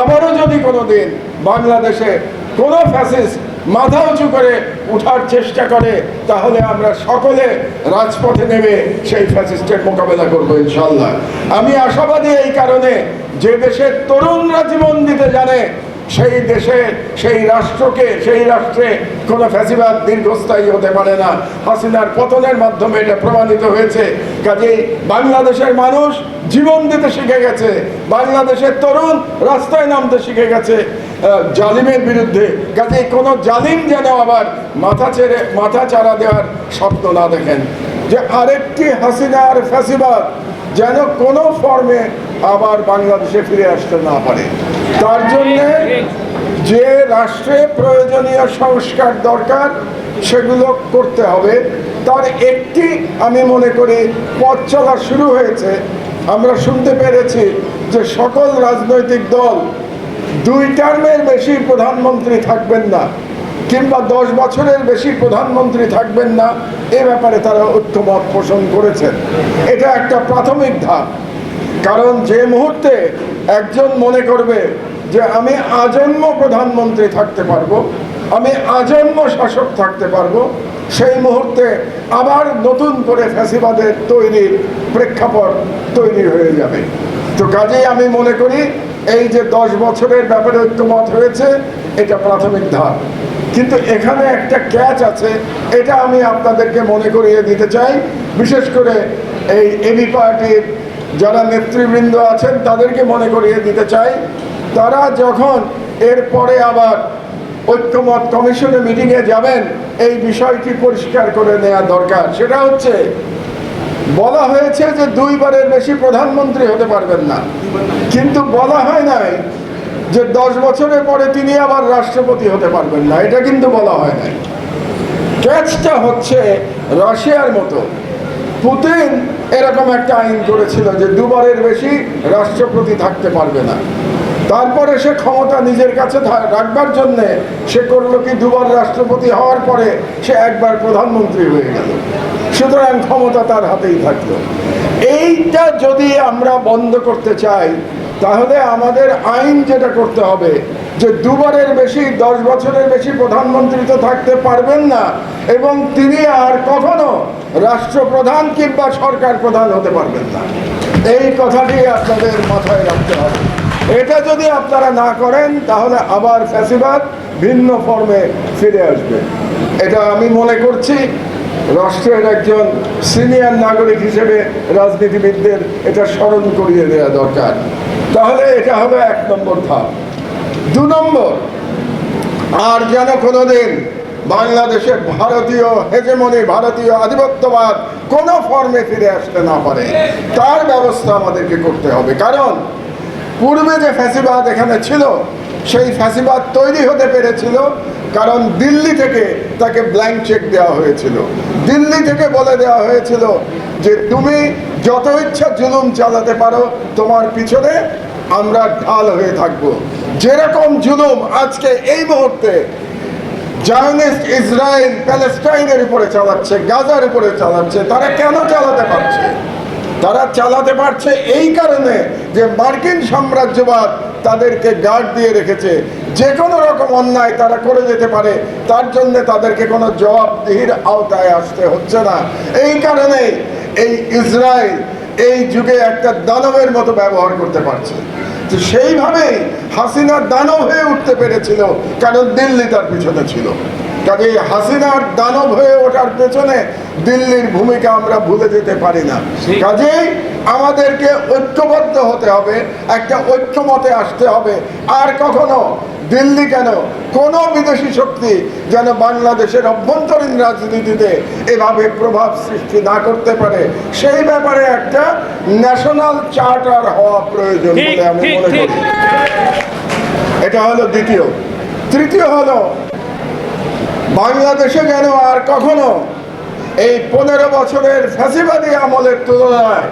আবারও যদি কোনো দিন বাংলাদেশে কোনো ফ্যাসিস মাথা উঁচু করে উঠার চেষ্টা করে, তাহলে আমরা সকলে রাজপথে নেমে সেই ফ্যাসিস্টের মোকাবেলা করব ইনশাল্লাহ আমি আশাবাদী এই কারণে যে দেশের তরুণরা জীবন দিতে জানে সেই দেশে, সেই রাষ্ট্রকে, সেই রাষ্ট্রে কোনো ফ্যাসিবাদ দীর্ঘস্থায়ী হতে পারে না। হাসিনার পতনের মাধ্যমে এটা প্রমাণিত হয়েছে। কাজেই বাংলাদেশের মানুষ জীবন দিতে শিখে গেছে। বাংলাদেশের তরুণ রাস্তায় নামতে শিখে গেছে জালিমের বিরুদ্ধে। কাজেই কোনো জালিম যেন আবার মাথা ছেড়ে, মাথা চারা দেওয়ার স্বপ্ন না দেখেন। যে আরেকটি হাসিনার ফ্যাসিবাদ যেন কোনো ফর্মে আবার বাংলাদেশে ফিরে আসতে না পারে। তার জন্যে যে রাষ্ট্রে প্রয়োজনীয় সংস্কার দরকার, সেগুলো করতে হবে। তার একটি আমি মনে করি পথ চলা শুরু হয়েছে। আমরা শুনতে পেরেছি যে সকল রাজনৈতিক দল দুই টার্মের বেশি প্রধানমন্ত্রী থাকবেন না, কিংবা দশ বছরের বেশি প্রধানমন্ত্রী থাকবেন না, এ ব্যাপারে তারা ঐক্যমত পোষণ করেছেন। এটা একটা প্রাথমিক ধাপ। কারণ যে মুহূর্তে একজন মনে করবে যে আমি আজন্ম প্রধানমন্ত্রী থাকতে পারব, আমি আজন্ম শাসক থাকতে পারব, সেই মুহূর্তে আবার নতুন করে ফ্যাসিবাদের তৈরির প্রেক্ষাপট তৈরি হয়ে যাবে। তো কাজেই আমি মনে করি, এই যে দশ বছরের ব্যাপারে ঐক্যমত হয়েছে, এটা প্রাথমিক ধাপ। কিন্তু এখানে একটা ক্যাচ আছে, এটা আমি আপনাদেরকে মনে করিয়ে দিতে চাই। বিশেষ করে এই এবি পার্টির যারা নেতৃবৃন্দ আছেন, তাদেরকে মনে করিয়ে দিতে চাই তারা যখন এরপরে আবার ঐক্যমত কমিশনে মিটিংয়ে যাবেন, এই বিষয়টি পরিষ্কার করে নেওয়া দরকার। সেটা হচ্ছে, বলা হয়েছে যে দুইবারের বেশি প্রধানমন্ত্রী হতে পারবেন না। কিন্তু বলা হয় নাই যে দশ বছরের পরে তিনি আবার রাষ্ট্রপতি হতে পারবেন না। এটা কিন্তু বলা হয় নাই। ক্যাচটা হচ্ছে রাশিয়ার মতো। পুতিন এরকম একটা আইন করেছিল যে দুবারের বেশি রাষ্ট্রপতি থাকতে পারবে না। তারপরে সে ক্ষমতা নিজের কাছে রাখবার জন্যে সে করল কি দুবার রাষ্ট্রপতি হওয়ার পরে সে একবার প্রধানমন্ত্রী হয়ে গেল। সুতরাং ক্ষমতা তার হাতেই থাকল। এইটা যদি আমরা বন্ধ করতে চাই, তাহলে আমাদের আইন যেটা করতে হবে, যে দুবারের বেশি, দশ বছরের বেশি প্রধানমন্ত্রী তো থাকতে পারবেন না, এবং তিনি আর কখনো রাষ্ট্রপ্রধান কিংবা সরকার প্রধান হতে পারবেন না। এই কথাটি আপনাদের মাথায় রাখতে হবে। এটা যদি আপনারা না করেন, তাহলে আবার ফ্যাসিবাদ ভিন্ন ফর্মে ফিরে আসবে। এটা আমি মনে করছি রাষ্ট্রের একজন সিনিয়র নাগরিক হিসেবে রাজনীতিবিদদের এটা স্মরণ করিয়ে দেওয়া দরকার। তাহলে এটা হবে এক নম্বর ধাপ। দু নম্বর, আর যেন কোনোদিন বাংলাদেশে ভারতীয় হেজেমনি, ভারতীয় আধিপত্যবাদ কোনো ফর্মে ফিরে আসতে না পারে, তার ব্যবস্থা আমাদেরকে করতে হবে। কারণ পূর্বে যে ফ্যাসিবাদ এখানে ছিল, সেই ফ্যাসিবাদ তৈরি হতে পেরেছিল কারণ দিল্লি থেকে তাকে ব্ল্যাঙ্ক চেক দেওয়া হয়েছিল। দিল্লি থেকে বলে দেওয়া হয়েছিল যে, তুমি যত ইচ্ছা জুলুম চালাতে পারো, তোমার পিছনে আমরা ঢাল হয়ে থাকব। যেরকম জুলুম আজকে এই মুহূর্তে জার্নিস্ট ইসরায়েল প্যালেস্টাইনের উপরে চালাচ্ছে, গাজার উপরে চালাচ্ছে, তারা কেন চালাতে পারছে? তারা চালাতে পারছে এই কারণে যে মার্কিন সাম্রাজ্যবাদ তাদেরকে গার্ড দিয়ে রেখেছে। যে কোনো রকম অন্যায় তারা করে যেতে পারে, তার জন্য তাদেরকে কোনো জবাবদিহির আওতায় আসতে হচ্ছে না। এই কারণে এই ইসরায়েল এই যুগে একটা দানবের মতো ব্যবহার করতে পারছে। তো সেইভাবেই হাসিনা দানব হয়ে উঠতে পেরেছিল, কারণ দিল্লি তার পিছনে ছিল। কাজে হাসিনার দানব হয়ে ওঠার পেছনে দিল্লির ভূমিকা আমরা ভুলে যেতে পারি না। কাজেই আমাদেরকে ঐক্যবদ্ধ হতে হবে একটা ঐক্যমতে আসতে হবে। আর কখনো দিল্লি কেন কোনো বিদেশি শক্তি যেন বাংলাদেশের অভ্যন্তরীণ রাজনীতিতে এভাবে প্রভাব সৃষ্টি না করতে পারে সেই ব্যাপারে একটা ন্যাশনাল চার্টার হওয়া প্রয়োজন বলে আমি মনে করি। এটা হলো দ্বিতীয়। তৃতীয় হলো বাংলাদেশে যেন আর কখনো এই পনেরো বছরের ফ্যাসিবাদী আমলের তুলনায়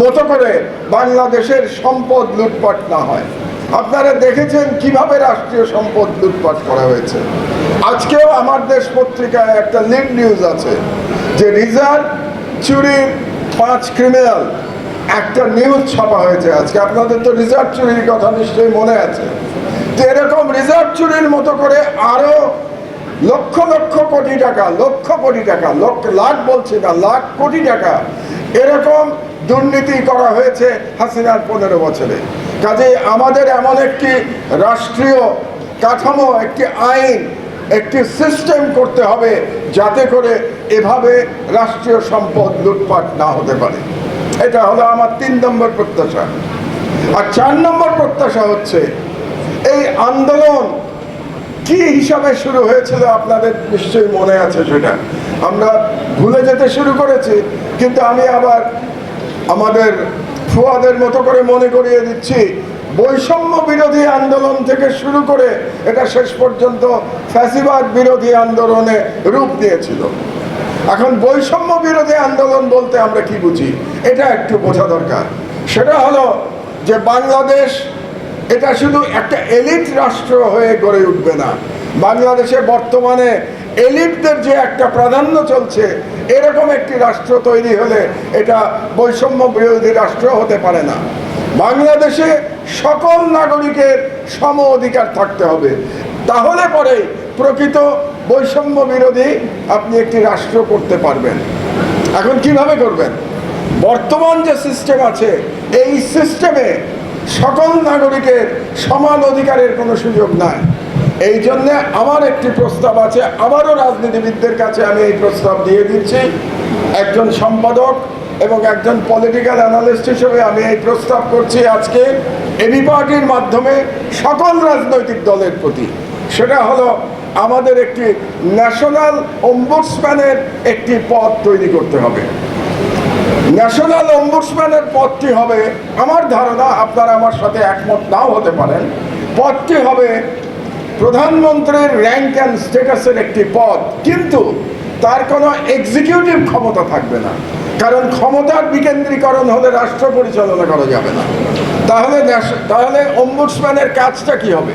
মতো করে বাংলাদেশের সম্পদ লুটপাট না হয়। আপনারা দেখেছেন কীভাবে রাষ্ট্রীয় সম্পদ লুটপাট করা হয়েছে। আজকেও আমার দেশ পত্রিকায় একটা লিড নিউজ আছে যে রিজার্ভ চুরির পাঁচ ক্রিমিনাল, একটা নিউজ ছাপা হয়েছে আজকে। আপনাদের তো রিজার্ভ চুরির কথা নিশ্চয়ই মনে আছে। তো এরকম রিজার্ভ চুরির মতো করে আরও লক্ষ লক্ষ কোটি টাকা, লক্ষ কোটি টাকা, লক্ষ লাখ বলছি না, লাখ কোটি টাকা। এরকম দুর্নীতি করা হয়েছে হাসিনার পনেরো বছরে। কাজে আমাদের এমন একটি রাষ্ট্রীয় কাঠামো, একটি আইন, একটি সিস্টেম করতে হবে যাতে করে এভাবে রাষ্ট্রীয় সম্পদ লুটপাট না হতে পারে। এটা হলো আমার তিন নম্বর প্রত্যাশা। আর চার নম্বর প্রত্যাশা হচ্ছে, এই আন্দোলন কি হিসাবে শুরু হয়েছিল আপনাদের নিশ্চয়ই মনে আছে সেটা। আমরা ভুলে যেতে শুরু করেছি, কিন্তু আমি আবার আমাদের ফুয়াদের মতো করে মনে করিয়ে দিচ্ছি, বৈষম্য বিরোধী আন্দোলন থেকে শুরু করে এটা শেষ পর্যন্ত ফ্যাসিবাদ বিরোধী আন্দোলনে রূপ নিয়েছিল এখন বৈষম্য বিরোধী আন্দোলন বলতে আমরা কি বুঝি? এটা একটু বোঝা দরকার। সেটা হলো যে বাংলাদেশ এটা শুধু একটা এলিট রাষ্ট্র হয়ে গড়ে উঠবে না। বাংলাদেশে বর্তমানে এলিটদের যে একটা প্রাধান্য চলছে, এরকম একটি রাষ্ট্র তৈরি হলে এটা বৈষম্য বিরোধী রাষ্ট্র হতে পারে না। বাংলাদেশে সকল নাগরিকের সম অধিকার থাকতে হবে। তাহলে পরে প্রকৃত বৈষম্য বিরোধী আপনি একটি রাষ্ট্র করতে পারবেন। এখন কীভাবে করবেন? বর্তমান যে সিস্টেম আছে, এই সিস্টেমে সকল নাগরিকের সমান অধিকারের কোনো সুযোগ নাই। এই জন্যে আমার একটি প্রস্তাব আছে, আবারও রাজনীতিবিদদের কাছে আমি এই প্রস্তাব দিয়ে দিচ্ছি। একজন সম্পাদক এবং একজন পলিটিক্যাল অ্যানালিস্ট হিসেবে আমি এই প্রস্তাব করছি আজকে। এবি পার্টির মাধ্যমে সকল রাজনৈতিক দলের প্রতি। সেটা হলো আমাদের একটি ন্যাশনাল অম্বুডসম্যানের একটি পদ তৈরি করতে হবে। ন্যাশনাল অম্বুডসম্যানের পদটি হবে, আমার ধারণা আপনারা আমার সাথে একমত নাও হতে পারেন, পদটি হবে প্রধানমন্ত্রীর র্যাঙ্ক অ্যান্ড স্ট্যাটাসের একটি পদ, কিন্তু তার কোনো এক্সিকিউটিভ ক্ষমতা থাকবে না, কারণ ক্ষমতার বিকেন্দ্রীকরণ হলে রাষ্ট্র পরিচালনা করা যাবে না। তাহলে তাহলে অম্বুডসম্যানের কাজটা কি হবে?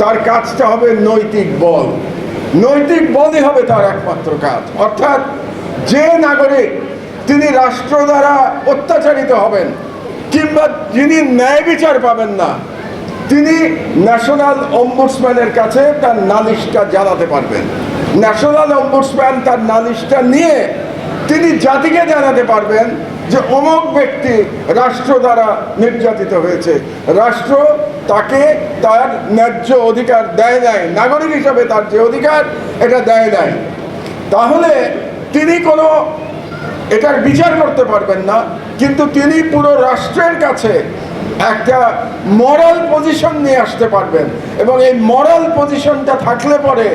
তার কাজটা হবে নৈতিক বল। নৈতিক বলই হবে তার একমাত্র কাজ, অর্থাৎ যে নাগরিক তিনি রাষ্ট্র দ্বারা অত্যাচারিত হবেন, কিংবা যিনি ন্যায় বিচার পাবেন না, তিনি ন্যাশনাল অম্বুডসম্যানের কাছে তার নালিশটা জানাতে পারবেন। ন্যাশনাল অম্বুডসম্যান তার নালিশটা নিয়ে তিনি জাতিকে জানাতে পারবেন যে অমুক ব্যক্তি রাষ্ট্র দ্বারা নির্যাতিত হয়েছে। রাষ্ট্র তাকে তার ন্যায্য অধিকার দেয় নাই। নাগরিক হিসাবে তার যে অধিকার, এটা দেয় নাই। তাহলে তিনি কোনো এটার বিচার করতে পারবেন না, কিন্তু তিনি পুরো রাষ্ট্রের কাছে একটা মরাল পজিশন নিয়ে আসতে পারবেন। এবং এই মরাল পজিশনটা থাকলে পরে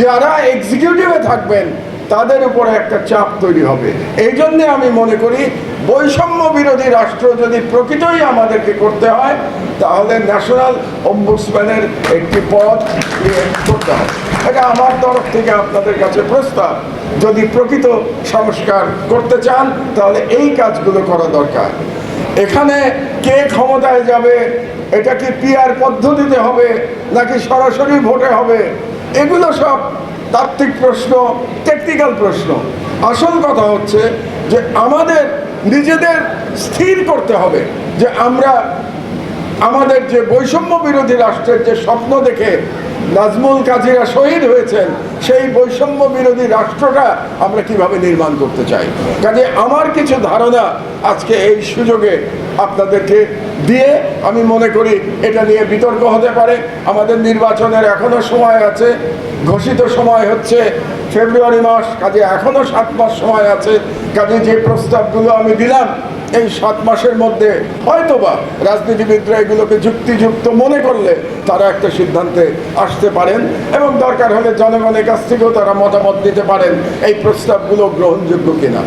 যারা এক্সিকিউটিভে থাকবেন, তাদের উপরে একটা চাপ তৈরি হবে। এই জন্যে আমি মনে করি বৈষম্য বিরোধী রাষ্ট্র যদি প্রকৃতই আমাদেরকে করতে হয় তাহলে ন্যাশনাল অম্বুডসম্যানের একটি পদ করতে হবে। এটা আমার তরফ থেকে আপনাদের কাছে প্রস্তাব, যদি প্রকৃত সংস্কার করতে চান, তাহলে এই কাজগুলো করা দরকার। এখানে কে ক্ষমতায় যাবে, এটা কি পিআর পদ্ধতিতে হবে, নাকি সরাসরি ভোটে হবে, এগুলো সব তাত্ত্বিক প্রশ্ন টেকনিক্যাল প্রশ্ন। আসল কথা হচ্ছে যে আমাদের নিজেদের স্থির করতে হবে যে আমরা আমাদের যে বৈষম্য বিরোধী রাষ্ট্রের যে স্বপ্ন দেখে নাজমুল কাজীরা শহীদ হয়েছেন, সেই বৈষম্য বিরোধী রাষ্ট্রটা আমরা কীভাবে নির্মাণ করতে চাই? কাজে আমার কিছু ধারণা আজকে এই সুযোগে আপনাদেরকে দিয়ে আমি মনে করি এটা নিয়ে বিতর্ক হতে পারে। আমাদের নির্বাচনের এখনও সময় আছে। ঘোষিত সময় হচ্ছে ফেব্রুয়ারি মাস, কাজে এখনও সাত মাস সময় আছে। কাজে যে প্রস্তাবগুলো আমি দিলাম, এই সাত মাসের মধ্যে হয়তোবা রাজনীতিবিদরা এগুলোকে যুক্তিযুক্ত মনে করলে তারা একটা সিদ্ধান্তে আসতে পারেন এবং দরকার হলে জনগণের কাছ থেকেও তারা মতামত দিতে পারেন এই প্রস্তাবগুলো গ্রহণযোগ্য কিনা।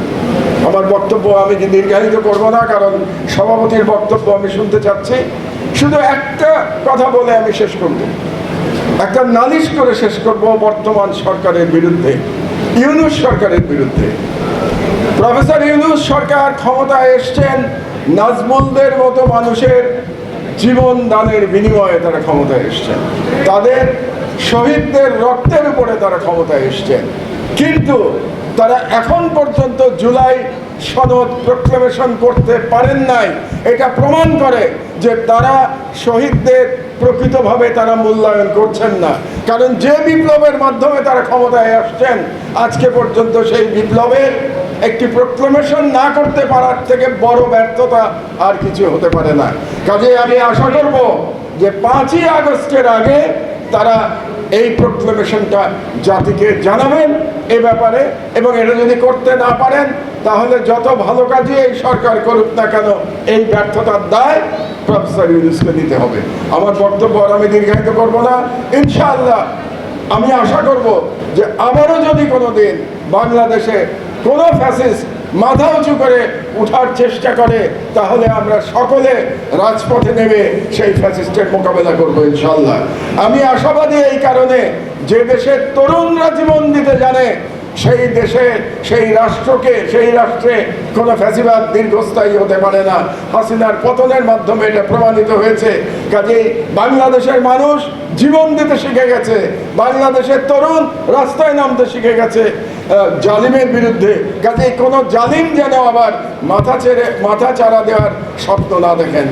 আমার বক্তব্য আমি যে দীর্ঘায়িত করব না? কারণ সভাপতির বক্তব্য আমি শুনতে চাচ্ছি। শুধু একটা কথা বলে আমি শেষ করব। একটা নালিশ করে শেষ করব বর্তমান সরকারের বিরুদ্ধে, ইউনুস সরকারের বিরুদ্ধে। প্রফেসর ইউনুস সরকার ক্ষমতায় এসছেন, নাজমুলদের মতো মানুষের জীবন দানের বিনিময়ে তারা ক্ষমতায় এসছেন। তাদের শহীদদের রক্তের উপরে তারা ক্ষমতায় এসছেন। কিন্তু তারা এখন পর্যন্ত জুলাই সনদ প্রক্লেমেশন করতে পারেন নাই। এটা প্রমাণ করে যে তারা শহীদদের প্রকৃতভাবে তারা মূল্যায়ন করছেন না। কারণ যে বিপ্লবের মাধ্যমে তারা ক্ষমতায় আসছেন, আজকে পর্যন্ত সেই বিপ্লবের একটি প্রক্লেমেশন না করতে পারার থেকে বড় ব্যর্থতা আর কিছু হতে পারে না। কাজে আমি আশা করব যে পাঁচই আগস্টের আগে তারা এই প্রক্লেমেশনটা জাতিকে জানাবেন এ ব্যাপারে এবং এটা যদি করতে না পারেন, তাহলে যত ভালো কাজই এই সরকার করুক না কেন, এই ব্যর্থতার দায় প্রফেসর ইউনুসকে নিতে হবে। আমার বক্তব্য আর আমি দীর্ঘায়িত করব না। ইনশাআল্লাহ, আমি আশা করব যে আবারও যদি কোনো দিন বাংলাদেশে কোনো ফ্যাসিস্ট মাথা উঁচু করে উঠার চেষ্টা করে, তাহলে আমরা সকলে রাজপথে নেমে সেই ফ্যাসিস্টের মোকাবেলা করব ইনশাল্লাহ আমি আশাবাদী এই কারণে, যে দেশের তরুণরা জীবন দিতে জানে সেই দেশে, সেই রাষ্ট্রকে, সেই রাষ্ট্রে কোনো ফ্যাসিবাদ দীর্ঘস্থায়ী হতে পারে না। হাসিনার পতনের মাধ্যমে এটা প্রমাণিত হয়েছে। কাজেই বাংলাদেশের মানুষ জীবন দিতে শিখে গেছে। বাংলাদেশের তরুণ রাস্তায় নামতে শিখে গেছে জালিমের বিরুদ্ধে। কাজেই কোনো জালিম যেন আবার মাথা ছেড়ে, মাথা চারা দেওয়ার স্বপ্ন না দেখেন।